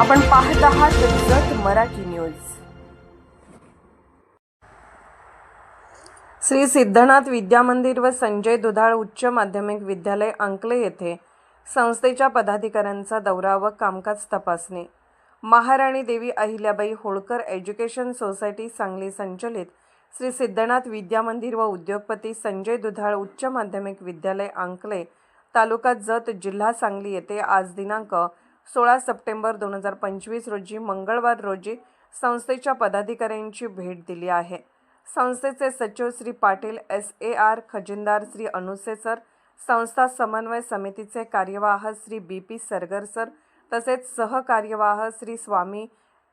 आपण पाहत आहात जत मराठी न्यूज. श्री सिद्धनाथ विद्यामंदिर व संजय दुधाळ उच्च माध्यमिक विद्यालय अंकले येथे संस्थेच्या पदाधिकाऱ्यांचा दौरा व कामकाज तपासणी. महाराणी देवी अहिल्याबाई होळकर एज्युकेशन सोसायटी सांगली संचलित श्री सिद्धनाथ विद्यामंदिर व उद्योगपती संजय दुधाळ उच्च माध्यमिक विद्यालय अंकले तालुका जत जिल्हा सांगली येथे आज दिनांक सोळा सप्टेंबर दोन हजार पंचवीस रोजी मंगळवार रोजी संस्थेच्या पदाधिकाऱ्यांची भेट दिली आहे. संस्थेचे सचिव Shri Patil S A R खजिनदार Shri Anuse sir संस्था समन्वय समितीचे कार्यवाह Shri B P Sargar sir तसेच सहकार्यवाह Shri Swami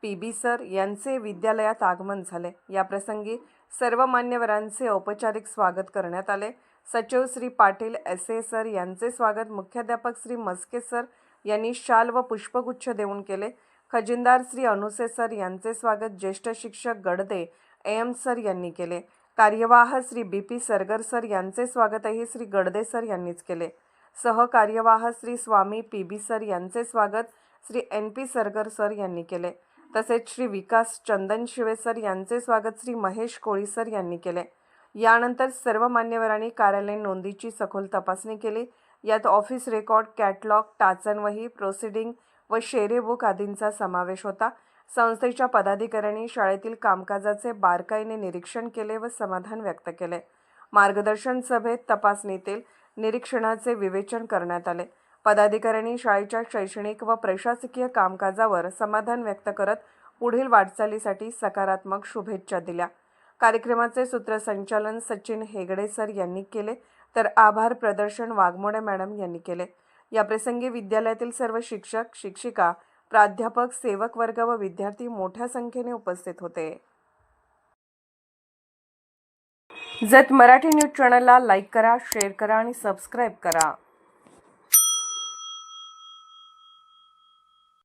P B sir यांचे विद्यालयात आगमन झाले. या प्रसंगी सर्व मान्यवरांचे औपचारिक स्वागत करण्यात आले. सचिव Shri Patil S A sir यांचे स्वागत. मुख्याध्यापक श्री मस्के सर यांनी शाल व पुष्पगुच्छ देऊन केले. खजिनदार श्री अनुसे सर यांचे स्वागत ज्येष्ठ शिक्षक गडदे एम सर यांनी केले. कार्यवाह Shri B P Sargar sir यांचे स्वागतही श्री गडदे सर यांनीच केले. सहकार्यवाह Shri Swami P B sir यांचे स्वागत Shri N P Sargar sir यांनी केले. तसेच श्री विकास चंदन शिवे सर यांचे स्वागत श्री महेश कोळी सर यांनी केले. यानंतर सर्व मान्यवरांनी कार्यालयीन नोंदीची सखोल तपासणी केली. यात ऑफिस रेकॉर्ड कॅटलॉग टाचनवही प्रोसिडिंग व शेरे बुक आदींचा समावेश होता. संस्थेच्या पदाधिकाऱ्यांनी शाळेतील कामकाजाचे बारकाईने निरीक्षण केले व समाधान व्यक्त केले. मार्गदर्शन सभेत तपासणीतील निरीक्षणाचे विवेचन करण्यात आले. पदाधिकाऱ्यांनी शाळेच्या शैक्षणिक व प्रशासकीय कामकाजावर समाधान व्यक्त करत पुढील वाटचालीसाठी सकारात्मक शुभेच्छा दिल्या. कार्यक्रमाचे सूत्रसंचालन सचिन हेगडे सर यांनी केले. तर आभार प्रदर्शन वाघमोडे मॅडम यांनी केले. या प्रसंगी विद्यालयातील सर्व शिक्षक शिक्षिका प्राध्यापक सेवक वर्ग व विद्यार्थी मोठ्या संख्येने उपस्थित होते. जत मराठी न्यूज चॅनलला लाईक करा शेअर करा आणि सबस्क्राईब करा.